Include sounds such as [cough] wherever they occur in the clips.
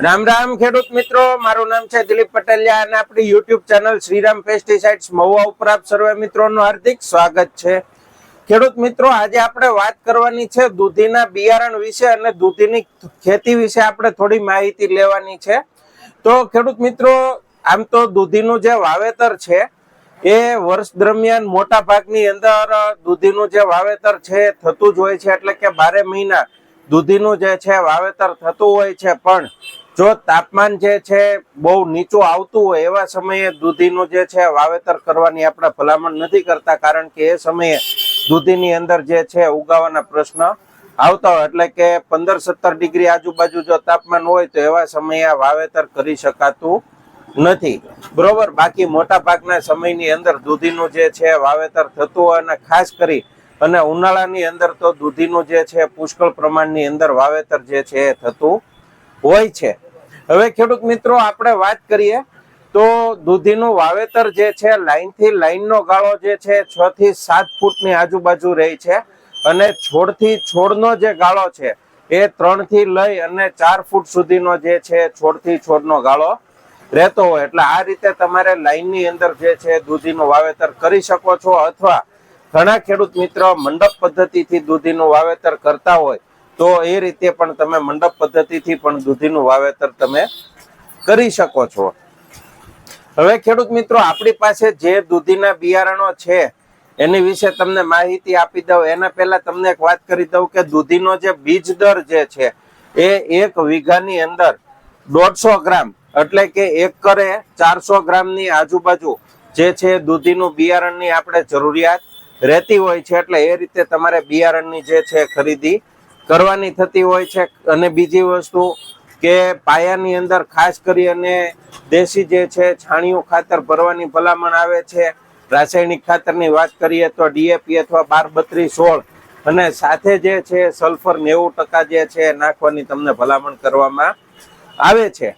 રામ રામ ખેડૂત મિત્રો, મારું નામ છે દિલીપ પટેલિયા અને આપણી YouTube channel Shriram pesticides Mahuva ઉપર આપ સર્વે મિત્રોનું હાર્દિક સ્વાગત છે. ખેડૂત મિત્રો, આજે આપણે વાત કરવાની છે દૂધીના બિયારણ વિશે અને દૂધીની ખેતી વિશે આપણે થોડી માહિતી લેવાની છે. તો ખેડૂત મિત્રો, આમ તો દૂધીનું જે વાવેતર છે, એ વર્ષ દરમિયાન મોટા ભાગની અંદર દૂધીનું જે વાવેતર છે, થતું જ હોય છે, એટલે કે બારે મહિના દૂધીનું જે છે વાવેતર થતું હોય છે, પણ જો તાપમાન જે છે બહુ નીચું આવતું હોય, એવા સમયે દૂધીનું જે છે વાવેતર કરવાની આપણે ભલામણ નથી કરતા, કારણ કે એ સમયે દૂધીની અંદર જે છે ઉગાવાના પ્રશ્ન આવતા હોય. એટલે કે પંદર સત્તર ડિગ્રી આજુબાજુ જો તાપમાન હોય, તો એવા સમયે વાવેતર કરી શકાતું નથી. બરોબર? બાકી મોટા ભાગના સમયની અંદર દૂધીનું જે છે વાવેતર થતું હોય અને ખાસ કરી અને ઉનાળાની અંદર તો દૂધીનું જે છે, પુષ્કળ પ્રમાણની અંદર વાવેતર જે છે એ થતું હોય છે. હવે ખેડૂત મિત્રો, આપણે વાત કરીએ તો દૂધીનું વાવેતર જે છે લાઈનથી લાઈનનો ગાળો જે છે, છ થી સાત ફૂટની આજુબાજુ રહે છે અને છોડથી છોડનો જે ગાળો છે એ ત્રણથી લઈ અને ચાર ફૂટ સુધીનો જે છે, છોડથી છોડનો ગાળો રહેતો હોય. એટલે આ રીતે તમારે લાઈનની અંદર જે છે, દૂધીનું વાવેતર કરી શકો છો અથવા ઘણા ખેડૂત મિત્ર મંડપ પદ્ધતિથી દૂધીનું વાવેતર કરતા હોય તો એ રીતે પણ તમે મંડપ પદ્ધતિથી પણ દૂધીનું વાવેતર તમે કરી શકો છો. હવે ખેડૂત મિત્રો, આપણી પાસે જે દૂધીના બિયારણો છે, એની વિશે તમને માહિતી આપી દઉં. એના પહેલા તમને એક વાત કરી દઉં કે દૂધીનો જે બીજ દર જે છે, એ એક વીઘાની અંદર દોઢસો ગ્રામ એટલે કે એકરે ચારસો ગ્રામની આજુબાજુ જે છે દૂધીનું બિયારણની આપણે જરૂરિયાત રહેતી હોય છે એટલે એ રીતે તમારે બિયારણની જે છે ખરીદી કરવાની થતી હોય છે. અને બીજી વસ્તુ કે પાયાની અંદર ખાસ કરી અને દેશી જે છે છાણિયું ખાતર ભરવાની ભલામણ આવે છે. રાસાયણિક ખાતરની વાત કરીએ તો ડીએપી અથવા બાર બત્રીસ સોળ અને સાથે જે છે સલ્ફર નેવું ટકા જે છે નાખવાની તમને ભલામણ કરવામાં આવે છે.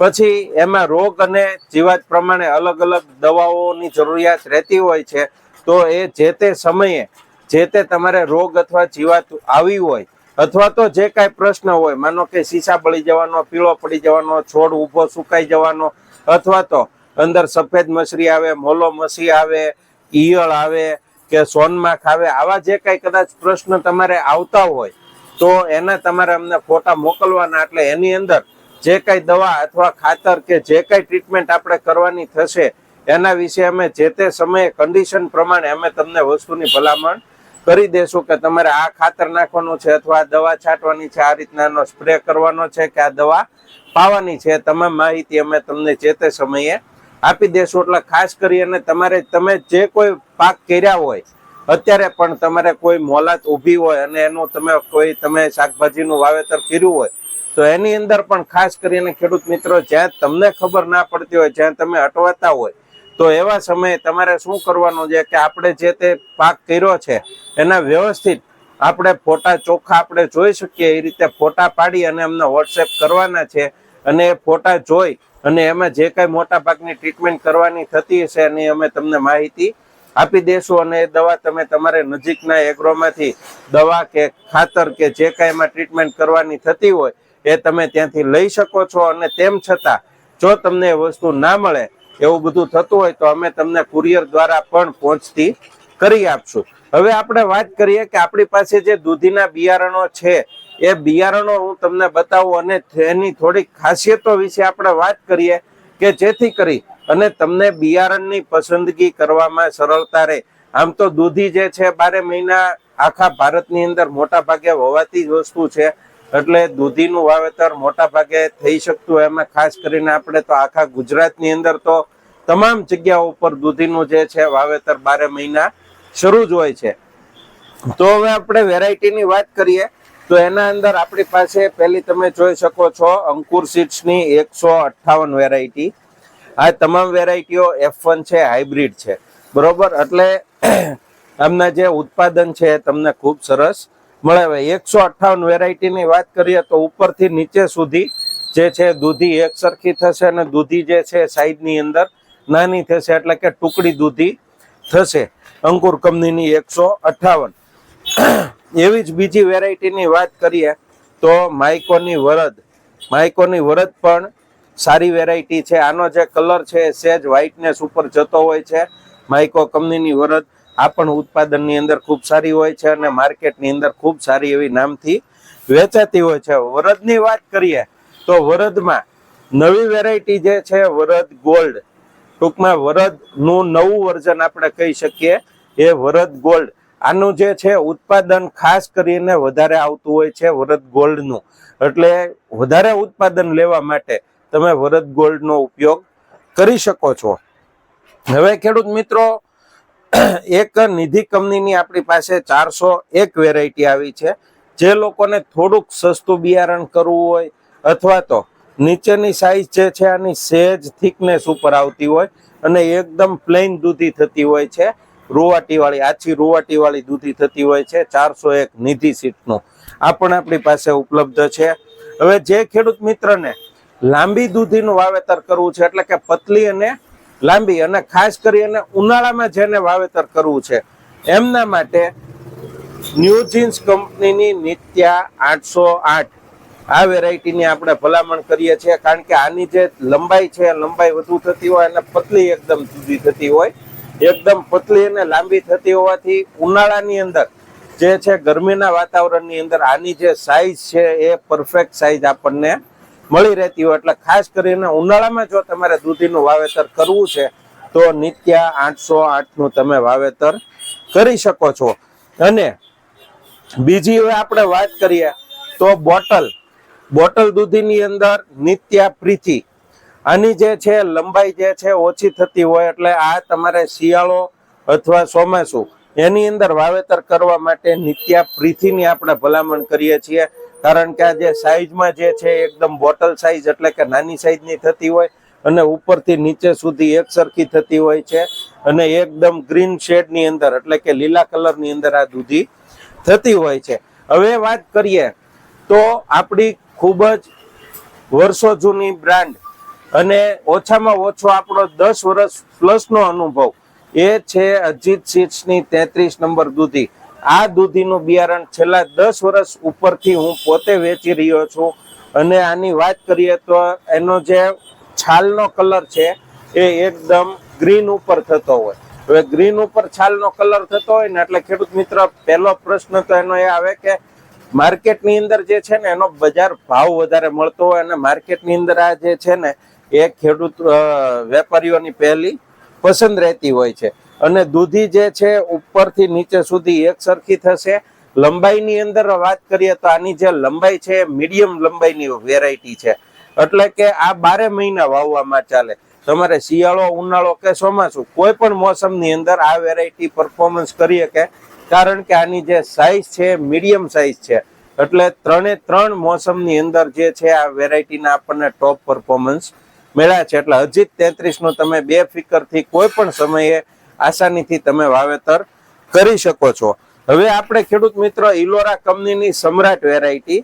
પછી એમાં રોગ અને જીવાત પ્રમાણે અલગ અલગ દવાઓની જરૂરિયાત રહેતી હોય છે, તો એ જે તે સમયે જે તે તમારે રોગ અથવા જીવાત આવી હોય અથવા તો જે કાંઈ પ્રશ્ન હોય, માનો કે સીસા બળી જવાનો, પીળો પડી જવાનો, છોડ ઊભો સુકાઈ જવાનો અથવા તો અંદર સફેદ મસરી આવે, મોલો મસી આવે, ઈયળ આવે કે સોનમાખ આવે, આવા જે કાંઈ કદાચ પ્રશ્ન તમારે આવતા હોય, તો એના તમારે અમને ફોટા મોકલવાના, એટલે એની અંદર જે કાંઈ દવા અથવા ખાતર કે જે કાંઈ ટ્રીટમેન્ટ આપણે કરવાની થશે, એના વિશે અમે જે તે સમયે કન્ડિશન પ્રમાણે અમે તમને વસ્તુની ભલામણ કરી દેશું કે તમારે આ ખાતર નાખવાનું છે અથવા આ દવા છાંટવાની છે, આ રીતનાનો સ્પ્રે કરવાનો છે કે આ દવા પાવાની છે તમામ માહિતી અમે તમને જે તે સમયે આપી દેશું. એટલે ખાસ કરી અને તમારે, તમે જે કોઈ પાક કર્યા હોય, અત્યારે પણ તમારે કોઈ મોલાત ઊભી હોય અને એનું તમે કોઈ, તમે શાકભાજીનું વાવેતર કર્યું હોય તો એની અંદર પણ ખાસ કરીને ખેડૂત મિત્રો, જ્યાં તમને ખબર ના પડતી હોય, જ્યાં તમે અટવાતા હોય, તો એવા સમયે તમારે શું કરવાનું છે કે આપણે જે તે પાક કર્યો છે, એના વ્યવસ્થિત આપણે ફોટા ચોખ્ખા આપણે જોઈ શકીએ, એ રીતે ફોટા પાડી અને અમને વોટ્સએપ કરવાના છે. અને એ ફોટા જોઈ અને એમાં જે કાંઈ મોટા ભાગની ટ્રીટમેન્ટ કરવાની થતી હશે એની અમે તમને માહિતી આપી દેશું અને એ દવા તમે તમારે નજીકના એગ્રોમાંથી દવા કે ખાતર કે જે કાંઈ એમાં ટ્રીટમેન્ટ કરવાની થતી હોય એ તમે ત્યાંથી લઈ શકો છો. અને તેમ છતાં, જો તમને એ વસ્તુ ના મળે, એવું બધું થતું હોય, તો અમે તમને કુરિયર દ્વારા પણ પહોંચતી કરી આપશું. હવે આપણે વાત કરીએ કે આપણી પાસે જે દૂધીના બિયારણો છે, એ બિયારણો હું તમને બતાવું અને એની થોડીક ખાસિયતો વિશે આપણે વાત કરીએ કે જેથી કરી અને તમને બિયારણની પસંદગી કરવામાં સરળતા રહે. આમ તો દૂધી જે છે, બારે મહિના આખા ભારતની અંદર મોટા ભાગે વવાતી જ વસ્તુ છે. એટલે દૂધીનું વાવેતર મોટા ભાગે થઈ શકતું હોય એમાં ખાસ કરીને આપણે તો આખા ગુજરાતની અંદર તો તમામ જગ્યાઓ ઉપર દૂધીનું જે છે વાવેતર બારે મહિના શરૂ જ હોય છે. તો હવે આપણે વેરાયટીની વાત કરીએ, તો એના અંદર આપણી પાસે પહેલી તમે જોઈ શકો છો અંકુર સીડ્સની એકસો અઠ્ઠાવન વેરાયટી. આ તમામ વેરાયટીઓ એફ વન છે, હાઇબ્રિડ છે. બરોબર? એટલે [clears throat] આમના જે ઉત્પાદન છે તમને ખૂબ સરસ મળે. એકસો અઠ્ઠાવન વેરાયટીની વાત કરીએ તો ઉપરથી નીચે સુધી જે છે દૂધી એક સરખી થશે અને દૂધી જે છે સાઈડની અંદર નાની થશે એટલે કે ટુકડી દૂધી થશે. અંકુર કંપનીની એકસો અઠ્ઠાવન. એવી જ બીજી વેરાયટીની વાત કરીએ તો માઇકોની વરદ. માઇકોની વરદ પણ સારી વેરાયટી છે. આનો જે કલર છે સેજ વ્હાઇટનેસ ઉપર જતો હોય છે. માઇકો કંપનીની વરદ આ પણ ઉત્પાદનની અંદર ખૂબ સારી હોય છે અને માર્કેટની અંદર ખૂબ સારી એવી નામથી વેચાતી હોય છે. વરદની વાત કરીએ તો વરદમાં નવી વેરાયટી જે છે વરદ ગોલ્ડ ટૂંકમાં વરદનું નવું વર્ઝન આપણે કહી શકીએ એ વરદ ગોલ્ડ આનું જે છે ઉત્પાદન ખાસ કરીને વધારે આવતું હોય છે વરદ ગોલ્ડનું એટલે વધારે ઉત્પાદન લેવા માટે તમે વરદ ગોલ્ડનો ઉપયોગ કરી શકો છો. હવે ખેડૂત મિત્રો એક નિધિ કંપનીની આપણી પાસે ચારસો એક વેરાયટી આવી છે. જે લોકોને થોડુંક સસ્તું બિયારણ કરવું હોય અથવા તો નીચેની સાઈઝ જે છે આની સહેજ થિકનેસ ઉપર આવતી હોય અને એકદમ પ્લેન દૂધી થતી હોય છે. રૂવાટીવાળી, આછી રૂવાટીવાળી દૂધી થતી હોય છે. ચારસો એક નિધિ સીટનું આ પણ આપણી પાસે ઉપલબ્ધ છે. હવે જે ખેડૂત મિત્રને લાંબી દૂધીનું વાવેતર કરવું છે, એટલે કે પતલી અને લાંબી અને ખાસ કરીને ઉનાળામાં જેને વાવેતર કરવું છે, એમના માટે ન્યૂજીન્સ કંપનીની નિત્યા આઠસો આઠ આ વેરાયટીની આપણે ભલામણ કરીએ છીએ, કારણ કે આની જે લંબાઈ છે, લંબાઈ વધુ થતી હોય અને પતલી એકદમ જુદી થતી હોય, એકદમ પતલી અને લાંબી થતી હોવાથી ઉનાળાની અંદર જે છે ગરમીના વાતાવરણની અંદર આની જે સાઈઝ છે એ પરફેક્ટ સાઈઝ આપણને મળી રહેતી હોય એટલે ખાસ કરીને ઉનાળામાં જો તમારે દૂધીનું વાવેતર કરવું છે, તો નિત્યા આઠસો આઠનું તમે વાવેતર કરી શકો છો. અને બીજી હવે આપણે વાત કરીએ, તો બોટલ. બોટલ દૂધીની અંદર નિત્યા પ્રીતિ. આની જે છે, લંબાઈ જે છે, ઓછી થતી હોય એટલે આ તમારે શિયાળો અથવા ચોમાસું, એની અંદર વાવેતર કરવા માટે નિત્યા પ્રીતિની આપણે ભલામણ કરીએ છીએ. કારણ કે આ જે સાઈઝમાં જે છે એકદમ બોટલ સાઈઝ એટલે કે નાની સાઈઝની થતી હોય અને ઉપરથી નીચે સુધી એક સરખી થતી હોય છે અને એકદમ ગ્રીન શેડની અંદર એટલે કે લીલા કલરની અંદર આ દૂધી થતી હોય છે. હવે વાત કરીએ તો આપણી ખૂબ જ વર્ષો જૂની બ્રાન્ડ અને ઓછામાં ઓછો આપણો દસ વર્ષ પ્લસનો અનુભવ એ છે અજીત સીટ્સની તેત્રીસ નંબર દૂધી. આ દૂધીનું બિયારણ છેલ્લા દસ વર્ષ ઉપરથી હું પોતે વેચી રહ્યો છું. અને આની વાત કરીએ તો એનો જે છાલનો કલર છે એ એકદમ ગ્રીન ઉપર થતો હોય. હવે ગ્રીન ઉપર છાલનો કલર થતો હોય ને એટલે ખેડૂત મિત્ર, પહેલો પ્રશ્ન તો એનો એ આવે કે માર્કેટની અંદર જે છે ને એનો બજાર ભાવ વધારે મળતો હોય અને માર્કેટની અંદર આ જે છે ને એ ખેડૂત વેપારીઓની પહેલી પસંદ રહેતી હોય છે. અને દૂધી જે છે, ઉપરથી નીચે સુધી એક સરખી થશે. લંબાઈની અંદર વાત કરીએ તો આની જે લંબાઈ છે, મીડિયમ લંબાઈની વેરાયટી છે. એટલે કે આ બારે મહિના વાવવામાં ચાલે. તમારે શિયાળો, ઉનાળો કે ચોમાસું, કોઈ પણ મોસમની અંદર આ વેરાયટી પરફોર્મન્સ કરી શકે કારણ કે આની જે સાઈઝ છે, મીડિયમ સાઈઝ છે. એટલે ત્રણે ત્રણ મોસમની અંદર જે છે, આ વેરાયટીના આપણને ટોપ પરફોર્મન્સ મળ્યા છે. એટલે હજી તેત્રીસનું તમે બે ફિકરથી કોઈ પણ સમયે આસાનીથી તમે વાવેતર કરી શકો છો. હવે આપણે ખેડૂત મિત્રો ઇલોરા કંપનીની સમ્રાટ વેરાયટી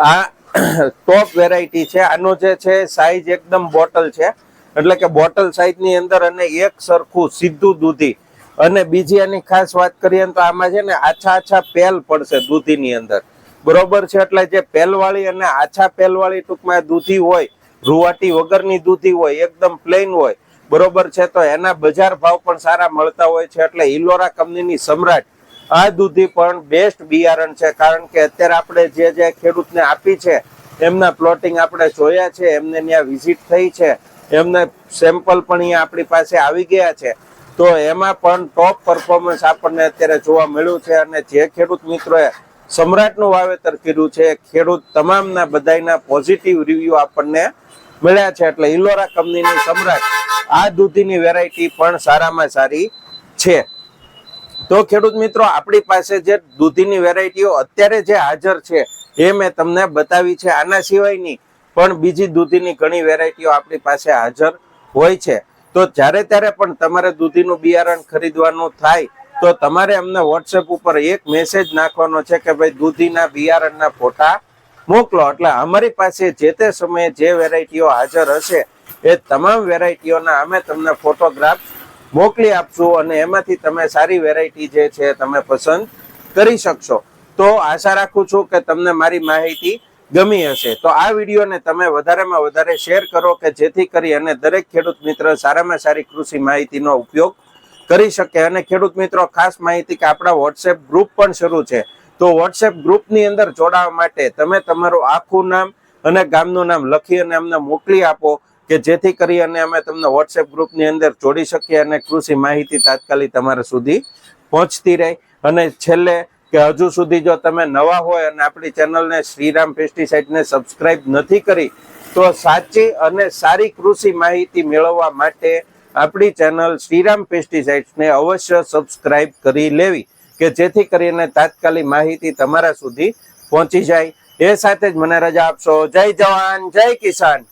આ [clears throat] ટોપ વેરાયટી છે. આનો જે છે સાઈઝ એકદમ બોટલ છે. એટલે કે બોટલ સાઈઝની અંદર અને એક સરખું સીધું દૂધી. અને બીજી એની ખાસ વાત કરીએ તો આમાં છે ને આછા આછા પેલ પડશે દૂધીની અંદર. બરોબર છે? એટલે જે પેલવાળી અને આછા પેલવાળી ટૂંકમાં દૂધી હોય રૂવાટી વગરની દૂધી હોય, એકદમ પ્લેન હોય, બરોબર છે તો એના બજાર ભાવ પણ સારા મળતા હોય છે એટલે ઇલોરા કંપનીની સમ્રાટ આ દૂધી પણ બેસ્ટ બિયારણ છે. કારણ કે અત્યારે આપણે જે જે ખેડૂતને આપી છે, એમના પ્લોટિંગ આપણે જોયા છે, એમને ત્યાં વિઝિટ થઈ છે, એમને સેમ્પલ પણ અહીંયા આપણી પાસે આવી ગયા છે. તો એમાં પણ ટોપ પરફોર્મન્સ આપણને અત્યારે જોવા મળ્યું છે અને જે ખેડૂત મિત્રોએ સમ્રાટનું વાવેતર કર્યું છે. ખેડૂત તમામના બધાયના પોઝિટિવ રિવ્યુ આપણને મળ્યા છે. એટલે ઇલોરા કંપનીની સમ્રાટ આ દૂધીની વેરાયટી પણ સારામાં સારી છે. તો ખેડૂત મિત્રો, આપણી પાસે જે દૂધીની વેરાયટીઓ અત્યારે જે હાજર છે એ મેં તમને બતાવી છે. આના સિવાયની પણ બીજી દૂધીની ઘણી વેરાયટીઓ આપણી પાસે હાજર હોય છે. તો જ્યારે ત્યારે પણ તમારે દૂધીનું બિયારણ ખરીદવાનું થાય તો તમારે અમને વોટ્સએપ ઉપર એક મેસેજ નાખવાનો છે કે ભાઈ દૂધીના, બિયારણના ફોટા મોકલો. એટલે અમારી પાસે જે તે સમયે જે વેરાયટીઓ હાજર હશે, એ તમામ વેરાયટીઓના અમે તમને ફોટોગ્રાફ મોકલી આપશું અને એમાંથી તમે સારી વેરાયટી જે છે તમે પસંદ કરી શકશો. તો આશા રાખું છું કે તમને મારી માહિતી ગમી હશે. તો આ વિડીયોને તમે વધારેમાં વધારે શેર કરો કે જેથી કરી અને દરેક ખેડૂત મિત્ર સારામાં સારી કૃષિ માહિતીનો ઉપયોગ કરી શકે. અને ખેડૂત મિત્રો, ખાસ માહિતી કે આપણા વોટ્સએપ ગ્રુપ પણ શરૂ છે. તો વોટ્સએપ ગ્રુપની અંદર જોડાવા માટે તમે તમારું આખું નામ અને ગામનું નામ લખી અને અમને મોકલી આપો કે જેથી કરી અને અમે તમને વોટ્સએપ ગ્રુપની અંદર જોડી શકીએ અને કૃષિ માહિતી તાત્કાલિક તમારા સુધી પહોંચતી રહે. અને છેલ્લે કે હજુ સુધી જો તમે નવા હોય અને આપણી ચેનલને શ્રીરામ પેસ્ટિસાઇડને સબસ્ક્રાઇબ નથી કરી, તો સાચી અને સારી કૃષિ માહિતી મેળવવા માટે આપણી ચેનલ શ્રીરામ પેસ્ટિસાઇડ્સને અવશ્ય સબસ્ક્રાઇબ કરી લેવી, કે જેથી કરીને તાત્કાલિક માહિતી તમારા સુધી પહોંચી જાય. એ સાથે જ મને રજા આપશો. જય જવાન, જય કિસાન.